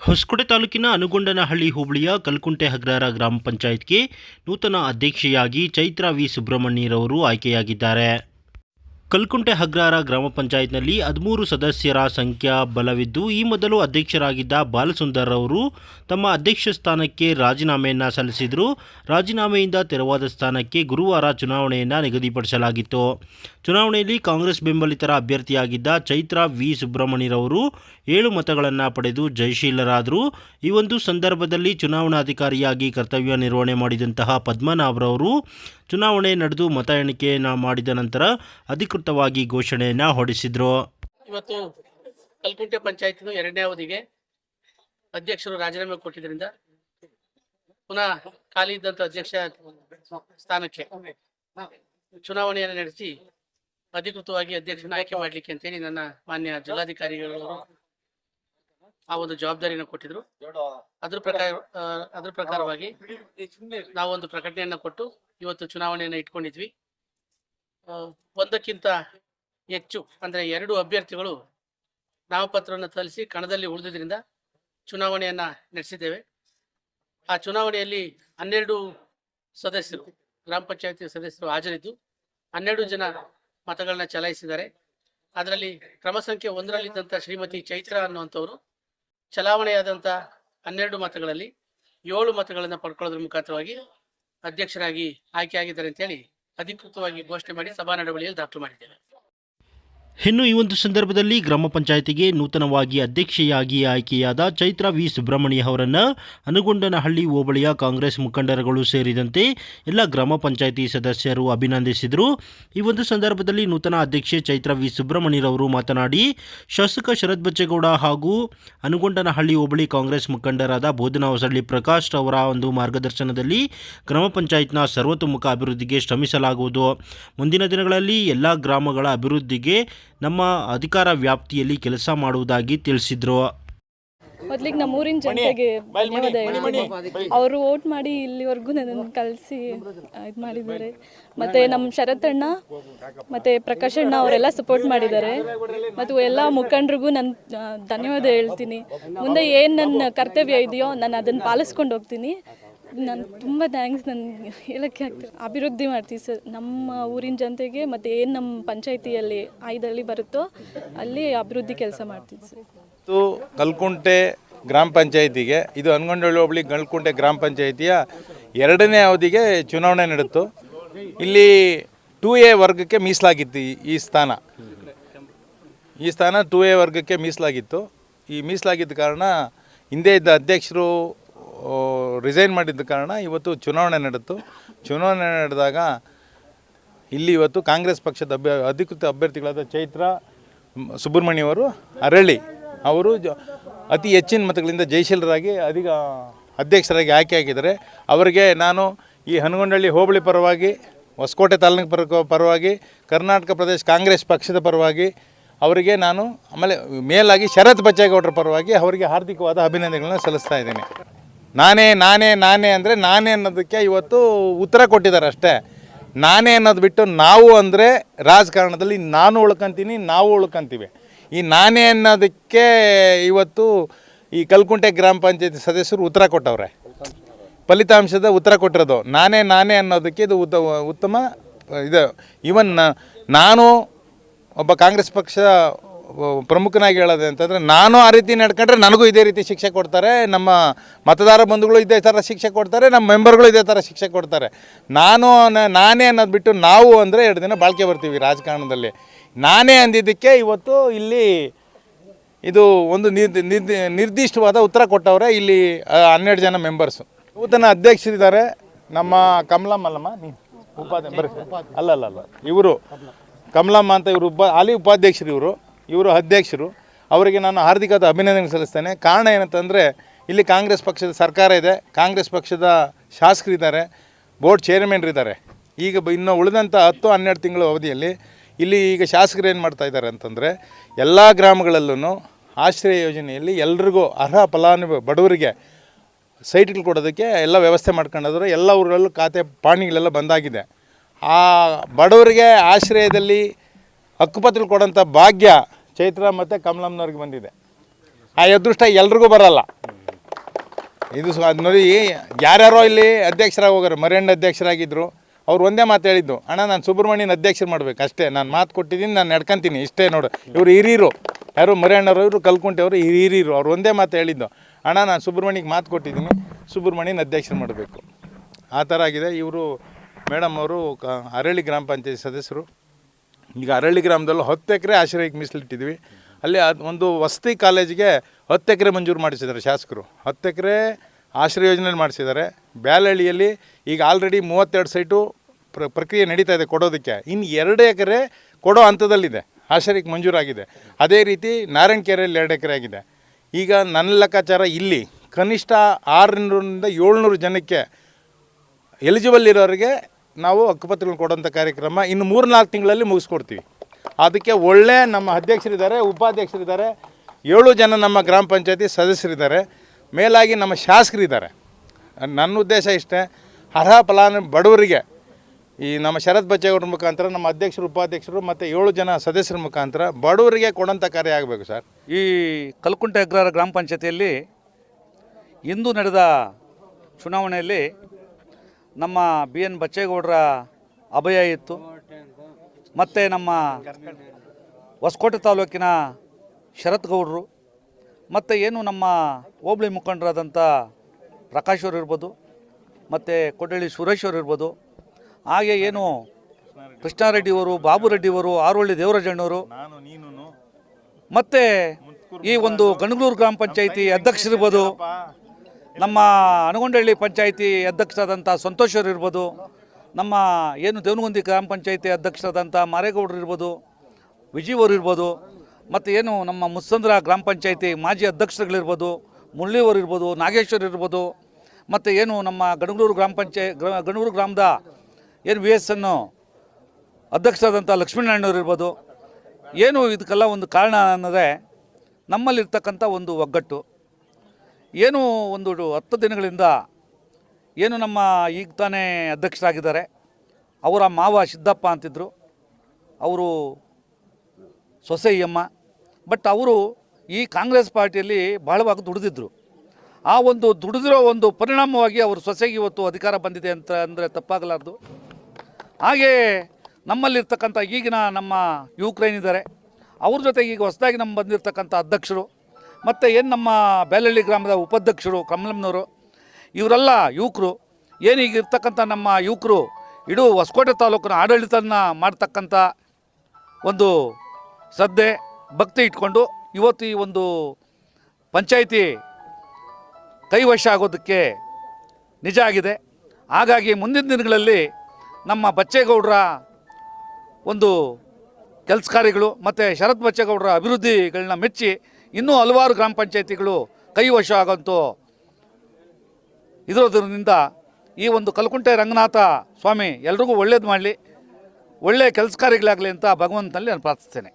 ಹೊಸಕೋಟೆ ತಾಲೂಕಿನ ಅನುಗೊಂಡನಹಳ್ಳಿ ಹೋಬಳಿಯ ಕಲ್ಕುಂಟೆ ಹಗ್ರಾರ ಗ್ರಾಮ ಪಂಚಾಯತ್ಗೆ ನೂತನ ಅಧ್ಯಕ್ಷೆಯಾಗಿ ಚೈತ್ರ ವಿ ಸುಬ್ರಹ್ಮಣ್ಯರವರು ಆಯ್ಕೆಯಾಗಿದ್ದಾರೆ. ಕಲ್ಕುಂಟೆ ಹಗ್ರಾರ ಗ್ರಾಮ ಪಂಚಾಯತ್ನಲ್ಲಿ ಹದಿಮೂರು ಸದಸ್ಯರ ಸಂಖ್ಯಾ ಬಲವಿದ್ದು, ಈ ಮೊದಲು ಅಧ್ಯಕ್ಷರಾಗಿದ್ದ ಬಾಲಸುಂದರ್ ಅವರು ತಮ್ಮ ಅಧ್ಯಕ್ಷ ಸ್ಥಾನಕ್ಕೆ ರಾಜೀನಾಮೆಯನ್ನು ಸಲ್ಲಿಸಿದರು. ರಾಜೀನಾಮೆಯಿಂದ ತೆರವಾದ ಸ್ಥಾನಕ್ಕೆ ಗುರುವಾರ ಚುನಾವಣೆಯನ್ನು ನಿಗದಿಪಡಿಸಲಾಗಿತ್ತು. ಚುನಾವಣೆಯಲ್ಲಿ ಕಾಂಗ್ರೆಸ್ ಬೆಂಬಲಿತರ ಅಭ್ಯರ್ಥಿಯಾಗಿದ್ದ ಚೈತ್ರಾ ವಿ. ಸುಬ್ರಹ್ಮಣ್ಯರವರು ಏಳು ಮತಗಳನ್ನು ಪಡೆದು ಜಯಶೀಲರಾದರು. ಈ ಒಂದು ಸಂದರ್ಭದಲ್ಲಿ ಚುನಾವಣಾಧಿಕಾರಿಯಾಗಿ ಕರ್ತವ್ಯ ನಿರ್ವಹಣೆ ಮಾಡಿದಂತಹ ಪದ್ಮನಾಭರವರು ಚುನಾವಣೆ ನಡೆದು ಮತ ಎಣಿಕೆಯನ್ನು ಮಾಡಿದ ನಂತರ ಅಧಿಕೃತವಾಗಿ ಘೋಷಣೆಯನ್ನ ಹೊರಡಿಸಿದರು. ಇವತ್ತು ಕಲ್ಕುಂಟೆ ಪಂಚಾಯತ್ನ ಎರಡನೇ ಅವಧಿಗೆ ಅಧ್ಯಕ್ಷರು ರಾಜೀನಾಮೆ ಕೊಟ್ಟಿದ್ದರಿಂದ ಪುನಃ ಖಾಲಿ ಇದ್ದಂತ ಅಧ್ಯಕ್ಷ ಸ್ಥಾನಕ್ಕೆ ಚುನಾವಣೆಯನ್ನು ನಡೆಸಿ ಅಧಿಕೃತವಾಗಿ ಅಧ್ಯಕ್ಷನ ಆಯ್ಕೆ ಮಾಡಲಿಕ್ಕೆ ಅಂತೇಳಿ ನನ್ನ ಮಾನ್ಯ ಜಿಲ್ಲಾಧಿಕಾರಿಗಳು ಆ ಒಂದು ಜವಾಬ್ದಾರಿಯನ್ನು ಕೊಟ್ಟಿದ್ರು. ಅದ್ರ ಪ್ರಕಾರ ಅದ್ರ ಪ್ರಕಾರವಾಗಿ ನಾವು ಒಂದು ಪ್ರಕಟಣೆಯನ್ನ ಕೊಟ್ಟು ಇವತ್ತು ಚುನಾವಣೆಯನ್ನ ಇಟ್ಕೊಂಡಿದ್ವಿ. ಒಂದಕ್ಕಿಂತ ಹೆಚ್ಚು, ಅಂದರೆ ಎರಡು ಅಭ್ಯರ್ಥಿಗಳು ನಾಮಪತ್ರವನ್ನು ಸಲ್ಲಿಸಿ ಕಣದಲ್ಲಿ ಉಳಿದಿದ್ದರಿಂದ ಚುನಾವಣೆಯನ್ನು ನಡೆಸಿದ್ದೇವೆ. ಆ ಚುನಾವಣೆಯಲ್ಲಿ ಹನ್ನೆರಡು ಸದಸ್ಯರು, ಗ್ರಾಮ ಪಂಚಾಯತಿ ಸದಸ್ಯರು ಹಾಜರಿದ್ದು ಹನ್ನೆರಡು ಜನ ಮತಗಳನ್ನ ಚಲಾಯಿಸಿದ್ದಾರೆ. ಅದರಲ್ಲಿ ಕ್ರಮ ಸಂಖ್ಯೆ ಒಂದರಲ್ಲಿದ್ದಂಥ ಶ್ರೀಮತಿ ಚೈತ್ರ ಅನ್ನುವಂಥವರು ಚಲಾವಣೆಯಾದಂಥ ಹನ್ನೆರಡು ಮತಗಳಲ್ಲಿ ಏಳು ಮತಗಳನ್ನು ಪಡ್ಕೊಳ್ಳೋದ್ರ ಮುಖಾಂತರವಾಗಿ ಅಧ್ಯಕ್ಷರಾಗಿ ಆಯ್ಕೆಯಾಗಿದ್ದಾರೆ ಅಂತೇಳಿ ಅಧಿಕೃತವಾಗಿ ಘೋಷಣೆ ಮಾಡಿ ಸಭಾ ನಡವಳಿಯಲ್ಲಿ ದಾಖಲು ಮಾಡಿದ್ದೇವೆ. ಇನ್ನು ಈ ಒಂದು ಸಂದರ್ಭದಲ್ಲಿ ಗ್ರಾಮ ಪಂಚಾಯತಿಗೆ ನೂತನವಾಗಿ ಅಧ್ಯಕ್ಷೆಯಾಗಿ ಆಯ್ಕೆಯಾದ ಚೈತ್ರ ವಿ ಸುಬ್ರಹ್ಮಣ್ಯ ಅವರನ್ನು ಅನುಗೊಂಡನಹಳ್ಳಿ ಹೋಬಳಿಯ ಕಾಂಗ್ರೆಸ್ ಮುಖಂಡರುಗಳು ಸೇರಿದಂತೆ ಎಲ್ಲ ಗ್ರಾಮ ಪಂಚಾಯಿತಿ ಸದಸ್ಯರು ಅಭಿನಂದಿಸಿದರು. ಈ ಒಂದು ಸಂದರ್ಭದಲ್ಲಿ ನೂತನ ಅಧ್ಯಕ್ಷೆ ಚೈತ್ರ ವಿ ಸುಬ್ರಹ್ಮಣ್ಯರವರು ಮಾತನಾಡಿ, ಶಾಸಕ ಶರತ್ ಬಚ್ಚೇಗೌಡ ಹಾಗೂ ಅನುಗೊಂಡನಹಳ್ಳಿ ಹೋಬಳಿ ಕಾಂಗ್ರೆಸ್ ಮುಖಂಡರಾದ ಬೋಧನಾ ಹೊಸಳ್ಳಿ ಪ್ರಕಾಶ್ ಅವರ ಒಂದು ಮಾರ್ಗದರ್ಶನದಲ್ಲಿ ಗ್ರಾಮ ಪಂಚಾಯತ್ನ ಸರ್ವತೋಮುಖ ಅಭಿವೃದ್ಧಿಗೆ ಶ್ರಮಿಸಲಾಗುವುದು. ಮುಂದಿನ ದಿನಗಳಲ್ಲಿ ಎಲ್ಲ ಗ್ರಾಮಗಳ ಅಭಿವೃದ್ಧಿಗೆ ನಮ್ಮ ಅಧಿಕಾರ ವ್ಯಾಪ್ತಿಯಲ್ಲಿ ಕೆಲಸ ಮಾಡುವುದಾಗಿ ತಿಳಿಸಿದರು. ಮೊದ್ಲಿಗೆ ನಮ್ಮೂರಿನ ಜನತೆಗೆ ಧನ್ಯವಾದ ಹೇಳ್ತೀನಿ ಅವರು ವೋಟ್ ಮಾಡಿ ಇಲ್ಲಿವರೆಗೂ ನನ್ನನ್ನು ಕಳಿಸಿ ಇದು ಮಾಡಿದ್ದಾರೆ. ಮತ್ತು ನಮ್ಮ ಶರತ್ ಮತ್ತೆ ಮತ್ತು ಪ್ರಕಾಶ್ ಅಣ್ಣ ಅವರೆಲ್ಲ ಸಪೋರ್ಟ್ ಮಾಡಿದ್ದಾರೆ. ಮತ್ತು ಎಲ್ಲ ಮುಖಂಡರಿಗೂ ನಾನು ಧನ್ಯವಾದ ಹೇಳ್ತೀನಿ. ಮುಂದೆ ಏನು ನನ್ನ ಕರ್ತವ್ಯ ಇದೆಯೋ ನಾನು ಅದನ್ನು ಪಾಲಿಸ್ಕೊಂಡು ಹೋಗ್ತೀನಿ. ನಾನು ತುಂಬ ಥ್ಯಾಂಕ್ಸ್ ನನ್ನ ಹೇಳೋಕ್ಕೆ ಆಗ್ತದೆ ಅಭಿವೃದ್ಧಿ ಮಾಡ್ತೀವಿ ಸರ್. ನಮ್ಮ ಊರಿನ ಜನತೆಗೆ ಮತ್ತು ಏನು ನಮ್ಮ ಪಂಚಾಯತಿಯಲ್ಲಿ ಐದಲ್ಲಿ ಬರುತ್ತೋ ಅಲ್ಲಿ ಅಭಿವೃದ್ಧಿ ಕೆಲಸ ಮಾಡ್ತೀವಿ ಸರ್. ಇದು ಕಲ್ಕುಂಟೆ ಗ್ರಾಮ ಪಂಚಾಯಿತಿಗೆ, ಇದು ಹನ್ಗೊಂಡಳ್ಳಿ ಹೋಬಳಿ ಕಲ್ಕುಂಟೆ ಗ್ರಾಮ ಪಂಚಾಯಿತಿಯ ಎರಡನೇ ಅವಧಿಗೆ ಚುನಾವಣೆ ನಡೆಯಿತು ಇಲ್ಲಿ ಟೂ ಎ ವರ್ಗಕ್ಕೆ ಮೀಸಲಾಗಿತ್ತು ಈ- ಈ ಸ್ಥಾನ. ಈ ಸ್ಥಾನ ಟೂ ಎ ವರ್ಗಕ್ಕೆ ಮೀಸಲಾಗಿತ್ತು. ಈ ಮೀಸಲಾಗಿದ್ದ ಕಾರಣ ಹಿಂದೆ ಇದ್ದ ಅಧ್ಯಕ್ಷರು ರಿಸೈನ್ ಮಾಡಿದ್ದ ಕಾರಣ ಇವತ್ತು ಚುನಾವಣೆ ನಡೆತು ಚುನಾವಣೆ ನಡೆದಾಗ ಇಲ್ಲಿ ಇವತ್ತು ಕಾಂಗ್ರೆಸ್ ಪಕ್ಷದ ಅಭ್ಯ, ಅಧಿಕೃತ ಅಭ್ಯರ್ಥಿಗಳಾದ ಚೈತ್ರ ಸುಬ್ರಹ್ಮಣ್ಯವರು ಅರಳಿ ಅವರು ಅತಿ ಹೆಚ್ಚಿನ ಮತಗಳಿಂದ ಜಯಶೀಲರಾಗಿ, ಅಧಿಕ, ಅಧ್ಯಕ್ಷರಾಗಿ ಆಯ್ಕೆ ಆಗಿದ್ದಾರೆ. ಅವರಿಗೆ ನಾನು ಈ ಹನುಗೊಂಡಳ್ಳಿ ಹೋಬಳಿ ಪರವಾಗಿ, ಹೊಸಕೋಟೆ ತಾಲೂಕು ಪರ ಪರವಾಗಿ, ಕರ್ನಾಟಕ ಪ್ರದೇಶ ಕಾಂಗ್ರೆಸ್ ಪಕ್ಷದ ಪರವಾಗಿ, ಅವರಿಗೆ ನಾನು ಆಮೇಲೆ ಮೇಲಾಗಿ ಶರತ್ ಬಚ್ಚೇಗೌಡರ ಪರವಾಗಿ ಅವರಿಗೆ ಹಾರ್ದಿಕವಾದ ಅಭಿನಂದನೆಗಳನ್ನ ಸಲ್ಲಿಸ್ತಾ ಇದ್ದೇನೆ. ನಾನೇ ನಾನೇ ನಾನೇ ಅಂದರೆ ನಾನೇ ಅನ್ನೋದಕ್ಕೆ ಇವತ್ತು ಉತ್ತರ ಕೊಟ್ಟಿದ್ದಾರೆ ಅಷ್ಟೇ. ನಾನೇ ಅನ್ನೋದು ಬಿಟ್ಟು ನಾವು ಅಂದರೆ ರಾಜಕಾರಣದಲ್ಲಿ ನಾನು ಉಳ್ಕೊಂತೀನಿ, ನಾವು ಉಳ್ಕೊಂತೀವಿ. ಈ ನಾನೇ ಅನ್ನೋದಕ್ಕೆ ಇವತ್ತು ಈ ಕಲ್ಕುಂಟೆ ಗ್ರಾಮ ಪಂಚಾಯತಿ ಸದಸ್ಯರು ಉತ್ತರ ಕೊಟ್ಟವ್ರೆ. ಫಲಿತಾಂಶದ ಉತ್ತರ ಕೊಟ್ಟಿರೋದು. ನಾನೇ ನಾನೇ ಅನ್ನೋದಕ್ಕೆ ಇದು ಉತ್ತ ಉತ್ತಮ, ಇದು ಈವನ್ ನಾನು ಒಬ್ಬ ಕಾಂಗ್ರೆಸ್ ಪಕ್ಷ ಪ್ರಮುಖನಾಗಿ ಹೇಳೋದು ಅಂತಂದರೆ ನಾನು ಆ ರೀತಿ ನಡ್ಕೊಂಡ್ರೆ ನನಗೂ ಇದೇ ರೀತಿ ಶಿಕ್ಷೆ ಕೊಡ್ತಾರೆ, ನಮ್ಮ ಮತದಾರ ಬಂಧುಗಳು ಇದೇ ಥರ ಶಿಕ್ಷೆ ಕೊಡ್ತಾರೆ, ನಮ್ಮ ಮೆಂಬರ್ಗಳು ಇದೇ ಥರ ಶಿಕ್ಷೆ ಕೊಡ್ತಾರೆ. ನಾನು ನಾನೇ ಅನ್ನೋದು ಬಿಟ್ಟು ನಾವು ಅಂದರೆ ಎರಡು ದಿನ ಬಾಳ್ಕೆ ಬರ್ತೀವಿ ರಾಜಕಾರಣದಲ್ಲಿ. ನಾನೇ ಅಂದಿದ್ದಕ್ಕೆ ಇವತ್ತು ಇಲ್ಲಿ ಇದು ಒಂದು ನಿರ್ದಿ ನಿರ್ದಿ, ನಿರ್ದಿಷ್ಟವಾದ ಉತ್ತರ ಕೊಟ್ಟವರೇ ಇಲ್ಲಿ ಹನ್ನೆರಡು ಜನ ಮೆಂಬರ್ಸು ನೂತನ ಅಧ್ಯಕ್ಷರಿದ್ದಾರೆ ನಮ್ಮ ಕಮಲಮ್ಮ ಅಲ್ಲಮ್ಮ ನೀವು ಉಪಾಧ್ಯ ಬರ್ರಿ ಅಲ್ಲ ಅಲ್ಲ ಅಲ್ಲ ಇವರು. ಕಮಲಮ್ಮ ಅಂತ ಇವರು ಉಪ ಅಲ್ಲಿ ಉಪಾಧ್ಯಕ್ಷರು ಇವರು. ಇವರು ಅಧ್ಯಕ್ಷರು. ಅವರಿಗೆ ನಾನು ಹಾರ್ದಿಕವಾದ ಅಭಿನಂದನೆ ಸಲ್ಲಿಸ್ತೇನೆ. ಕಾರಣ ಏನಂತಂದರೆ, ಇಲ್ಲಿ ಕಾಂಗ್ರೆಸ್ ಪಕ್ಷದ ಸರ್ಕಾರ ಇದೆ. ಕಾಂಗ್ರೆಸ್ ಪಕ್ಷದ ಶಾಸಕರಿದ್ದಾರೆ ಬೋರ್ಡ್ ಚೇರ್ಮನ್ರಿದ್ದಾರೆ ಈಗ ಇನ್ನು ಉಳಿದಂಥ ಹತ್ತು, ಹನ್ನೆರಡು ತಿಂಗಳ ಅವಧಿಯಲ್ಲಿ ಇಲ್ಲಿ ಈಗ ಶಾಸಕರು ಏನು ಮಾಡ್ತಾ ಇದ್ದಾರೆ ಅಂತಂದರೆ, ಎಲ್ಲ ಗ್ರಾಮಗಳಲ್ಲೂ ಆಶ್ರಯ ಯೋಜನೆಯಲ್ಲಿ ಎಲ್ರಿಗೂ ಅರ್ಹ ಫಲಾನುಭವಿ ಬಡವರಿಗೆ ಸೈಟ್ಗಳು ಕೊಡೋದಕ್ಕೆ ಎಲ್ಲ ವ್ಯವಸ್ಥೆ ಮಾಡ್ಕೊಂಡಾದ್ರು ಎಲ್ಲ ಊರಲ್ಲೂ ಖಾತೆ ಪಾಣಿಗಳೆಲ್ಲ ಬಂದಾಗಿದೆ. ಆ ಬಡವರಿಗೆ ಆಶ್ರಯದಲ್ಲಿ ಹಕ್ಕುಪತ್ರಗಳು ಕೊಡೋಂಥ ಭಾಗ್ಯ ಚೈತ್ರ ಮತ್ತು ಕಮಲಮ್ಮನವ್ರಿಗೆ ಬಂದಿದೆ. ಆ ಅದೃಷ್ಟ ಎಲ್ರಿಗೂ ಬರಲ್ಲ. ಇದು ಅದು ನೋಡಿ, ಯಾರ್ಯಾರೋ ಇಲ್ಲಿ ಅಧ್ಯಕ್ಷರಾಗಿ ಹೋಗೋರು ಮರಿಯಣ್ಣ ಅಧ್ಯಕ್ಷರಾಗಿದ್ದರು ಅವ್ರು ಒಂದೇ ಮಾತು ಹೇಳಿದ್ದು, ಅಣ್ಣ, ನಾನು ಸುಬ್ರಹ್ಮಣ್ಯನ ಅಧ್ಯಕ್ಷರು ಮಾಡ್ಬೇಕು, ಅಷ್ಟೇ. ನಾನು ಮಾತು ಕೊಟ್ಟಿದ್ದೀನಿ, ನಾನು ನಡ್ಕೊಂತೀನಿ, ಇಷ್ಟೇ ನೋಡು. ಇವರು ಹಿರಿಯರು. ಯಾರು ಮರಿಯಣ್ಣರು ಇವರು ಕಲ್ಕುಂಟೆ ಅವರು ಹಿರಿಯರು, ಅವ್ರು ಒಂದೇ ಮಾತು ಹೇಳಿದ್ದು, ಅಣ್ಣ, ನಾನು ಸುಬ್ರಹ್ಮಣ್ಯಗೆ ಮಾತು ಕೊಟ್ಟಿದ್ದೀನಿ, ಸುಬ್ರಹ್ಮಣ್ಯನ ಅಧ್ಯಕ್ಷರು ಮಾಡಬೇಕು. ಆ ಥರ ಆಗಿದೆ. ಇವರು, ಮೇಡಮ್ ಅವರು ಕ ಅರಳಿ ಗ್ರಾಮ ಪಂಚಾಯತ್ ಸದಸ್ಯರು. ಈಗ ಅರಳಿ ಗ್ರಾಮದಲ್ಲಿ ಹತ್ತು ಎಕರೆ ಆಶ್ರಯಕ್ಕೆ ಮೀಸಲಿಟ್ಟಿದ್ವಿ ಅಲ್ಲಿ ಅದು ಒಂದು ವಸತಿ ಕಾಲೇಜಿಗೆ ಹತ್ತು ಎಕರೆ ಮಂಜೂರು ಮಾಡಿಸಿದ್ದಾರೆ ಶಾಸಕರು. ಹತ್ತು ಎಕರೆ ಆಶ್ರಯ ಯೋಜನೆಯಲ್ಲಿ ಮಾಡಿಸಿದ್ದಾರೆ. ಬ್ಯಾಲಹಳ್ಳಿಯಲ್ಲಿ ಈಗ ಆಲ್ರೆಡಿ ಮೂವತ್ತೆರಡು ಸೈಟು ಪ್ರ, ಪ್ರಕ್ರಿಯೆ ನಡೀತಾ ಇದೆ ಕೊಡೋದಕ್ಕೆ. ಇನ್ನು ಎರಡು ಎಕರೆ ಕೊಡೋ ಹಂತದಲ್ಲಿದೆ. ಆಶ್ರಯಕ್ಕೆ ಮಂಜೂರಾಗಿದೆ. ಅದೇ ರೀತಿ ನಾರಾಯಣಕೆರೆಯಲ್ಲಿ ಎರಡು ಎಕರೆ ಆಗಿದೆ. ಈಗ ನನ್ನ ಲೆಕ್ಕಾಚಾರ ಇಲ್ಲಿ ಕನಿಷ್ಠ ಆರುನೂರಿಂದ ಏಳ್ನೂರು ಜನಕ್ಕೆ ಎಲಿಜಿಬಲ್ ಇರೋರಿಗೆ ನಾವು ಹಕ್ಕುಪತ್ರಗಳನ್ನ ಕೊಡೋಂಥ ಕಾರ್ಯಕ್ರಮ ಇನ್ನು ಮೂರು ನಾಲ್ಕು ತಿಂಗಳಲ್ಲಿ ಮುಗಿಸ್ಕೊಡ್ತೀವಿ. ಅದಕ್ಕೆ ಒಳ್ಳೆ ನಮ್ಮ ಅಧ್ಯಕ್ಷರಿದ್ದಾರೆ, ಉಪಾಧ್ಯಕ್ಷರಿದ್ದಾರೆ, ಏಳು ಜನ ನಮ್ಮ ಗ್ರಾಮ ಪಂಚಾಯತಿ ಸದಸ್ಯರಿದ್ದಾರೆ, ಮೇಲಾಗಿ ನಮ್ಮ ಶಾಸಕರಿದ್ದಾರೆ. ನನ್ನ ಉದ್ದೇಶ ಇಷ್ಟೇ, ಅರ್ಹ ಫಲಾನು ಬಡವರಿಗೆ ಈ ನಮ್ಮ ಶರತ್ ಬಚ್ಚೇಗೌಡರ ಮುಖಾಂತರ, ನಮ್ಮ ಅಧ್ಯಕ್ಷರು, ಉಪಾಧ್ಯಕ್ಷರು ಮತ್ತು ಏಳು ಜನ ಸದಸ್ಯರ ಮುಖಾಂತರ ಬಡವರಿಗೆ ಕೊಡೋಂಥ ಕಾರ್ಯ ಆಗಬೇಕು ಸರ್. ಈ ಕಲ್ಕುಂಟೆ ಅಗ್ರಹಾರ ಗ್ರಾಮ ಪಂಚಾಯತಿಯಲ್ಲಿ ಇಂದು ನಡೆದ ಚುನಾವಣೆಯಲ್ಲಿ ನಮ್ಮ ಬಿ ಎನ್ ಬಚ್ಚೇಗೌಡರ ಅಭಯ ಇತ್ತು. ಮತ್ತು ನಮ್ಮ ಹೊಸಕೋಟೆ ತಾಲೂಕಿನ ಶರತ್ ಗೌಡರು ಮತ್ತು ಏನು ನಮ್ಮ ಹೋಬಳಿ ಮುಖಂಡರಾದಂಥ ಪ್ರಕಾಶ್ ಅವರು ಇರ್ಬೋದು, ಮತ್ತು ಕೊಡಳ್ಳಿ ಸುರೇಶ್ ಅವರು ಇರ್ಬೋದು, ಹಾಗೆ ಏನು ಕೃಷ್ಣಾರೆಡ್ಡಿಯವರು ಬಾಬು ರೆಡ್ಡಿಯವರು ಆರೋಳ್ಳಿ ದೇವರಾಜಣ್ಣವರು ಮತ್ತೆ ಈ ಒಂದು ಗಣಗಳೂರು ಗ್ರಾಮ ಪಂಚಾಯಿತಿ ಅಧ್ಯಕ್ಷರಿರ್ಬೋದು. ನಮ್ಮ ಅನಗೊಂಡಹಳ್ಳಿ ಪಂಚಾಯಿತಿ ಅಧ್ಯಕ್ಷರಾದಂಥ ಸಂತೋಷರು ಇರ್ಬೋದು, ನಮ್ಮ ಏನು ದೇವನಗುಂದಿ ಗ್ರಾಮ ಪಂಚಾಯಿತಿ ಅಧ್ಯಕ್ಷರಾದಂಥ ಮಾರೇಗೌಡರು ಇರ್ಬೋದು ವಿಜಯ್ ಅವರು ಇರ್ಬೋದು, ಮತ್ತು ಏನು ನಮ್ಮ ಮುಸ್ಸಂದ್ರ ಗ್ರಾಮ ಪಂಚಾಯಿತಿ ಮಾಜಿ ಅಧ್ಯಕ್ಷರುಗಳಿರ್ಬೋದು ಮುರಳಿಯವರು ಇರ್ಬೋದು, ನಾಗೇಶ್ವರ್ ಇರ್ಬೋದು, ಮತ್ತು ಏನು ನಮ್ಮ ಗಣಗೂರು ಗ್ರಾಮ ಪಂಚಾಯತ್ ಗಣಗೂರು ಗ್ರಾಮದ ಏನು ವಿ ಎಸ್ ಅನ್ನು ಅಧ್ಯಕ್ಷರಾದಂಥ ಲಕ್ಷ್ಮೀನಾರಾಯಣವ್ರು ಇರ್ಬೋದು. ಏನು ಇದಕ್ಕೆಲ್ಲ ಒಂದು ಕಾರಣ ಅನ್ನೋದೇ ನಮ್ಮಲ್ಲಿರ್ತಕ್ಕಂಥ ಒಂದು ಒಗ್ಗಟ್ಟು. ಏನು ಒಂದು ಹತ್ತು ದಿನಗಳಿಂದ ಏನು ನಮ್ಮ ಈಗ ತಾನೇ ಅಧ್ಯಕ್ಷರಾಗಿದ್ದಾರೆ. ಅವರ ಮಾವ ಸಿದ್ದಪ್ಪ ಅಂತಿದ್ದರು ಅವರು ಸೊಸೆಯಮ್ಮ. ಬಟ್ ಅವರು ಈ ಕಾಂಗ್ರೆಸ್ ಪಾರ್ಟಿಯಲ್ಲಿ ಬಹಳವಾಗಿ ದುಡಿದಿದ್ದರು ಆ ಒಂದು ದುಡಿದಿರೋ ಒಂದು ಪರಿಣಾಮವಾಗಿ ಅವರು ಸೊಸೆಗೆ ಇವತ್ತು ಅಧಿಕಾರ ಬಂದಿದೆ ಅಂತ ಅಂದರೆ ತಪ್ಪಾಗಲಾರ್ದು. ಹಾಗೇ ನಮ್ಮಲ್ಲಿರ್ತಕ್ಕಂಥ ಈಗಿನ ನಮ್ಮ ಯುವಕರೇನಿದ್ದಾರೆ ಅವ್ರ ಜೊತೆಗೆ ಈಗ ಹೊಸದಾಗಿ ನಮ್ಮ ಬಂದಿರತಕ್ಕಂಥ ಅಧ್ಯಕ್ಷರು ಮತ್ತು ಏನು ನಮ್ಮ ಬೇಲಹಳ್ಳಿ ಗ್ರಾಮದ ಉಪಾಧ್ಯಕ್ಷರು ಕಮಲಮ್ನವರು ಇವರೆಲ್ಲ ಯುವಕರು, ಏನು ಈಗ ಇರ್ತಕ್ಕಂಥ ನಮ್ಮ ಯುವಕರು, ಇಡೀ ಹೊಸಕೋಟೆ ತಾಲೂಕಿನ ಆಡಳಿತನ ಮಾಡ್ತಕ್ಕಂಥ ಒಂದು ಶ್ರದ್ಧೆ, ಭಕ್ತಿ ಇಟ್ಕೊಂಡು ಇವತ್ತು ಈ ಒಂದು ಪಂಚಾಯಿತಿ ಕೈವಶ ಆಗೋದಕ್ಕೆ ನಿಜ ಆಗಿದೆ. ಹಾಗಾಗಿ ಮುಂದಿನ ದಿನಗಳಲ್ಲಿ ನಮ್ಮ ಬಚ್ಚೇಗೌಡರ ಒಂದು ಕೆಲಸ ಕಾರ್ಯಗಳು ಮತ್ತು ಶರತ್ ಬಚ್ಚೇಗೌಡರ ಅಭಿವೃದ್ಧಿಗಳನ್ನ ಮೆಚ್ಚಿ ಇನ್ನೂ ಹಲವಾರು ಗ್ರಾಮ ಪಂಚಾಯತಿಗಳು ಕೈವಶ ಆಗಂತೂ ಇರೋದ್ರಿಂದ ಈ ಒಂದು ಕಲ್ಕುಂಟೆ ರಂಗನಾಥ ಸ್ವಾಮಿ ಎಲ್ರಿಗೂ ಒಳ್ಳೇದು ಮಾಡಲಿ ಒಳ್ಳೆಯ ಕೆಲಸ ಕಾರ್ಯಗಳಾಗಲಿ ಅಂತ ಭಗವಂತನಲ್ಲಿ ನಾನು ಪ್ರಾರ್ಥಿಸ್ತೇನೆ.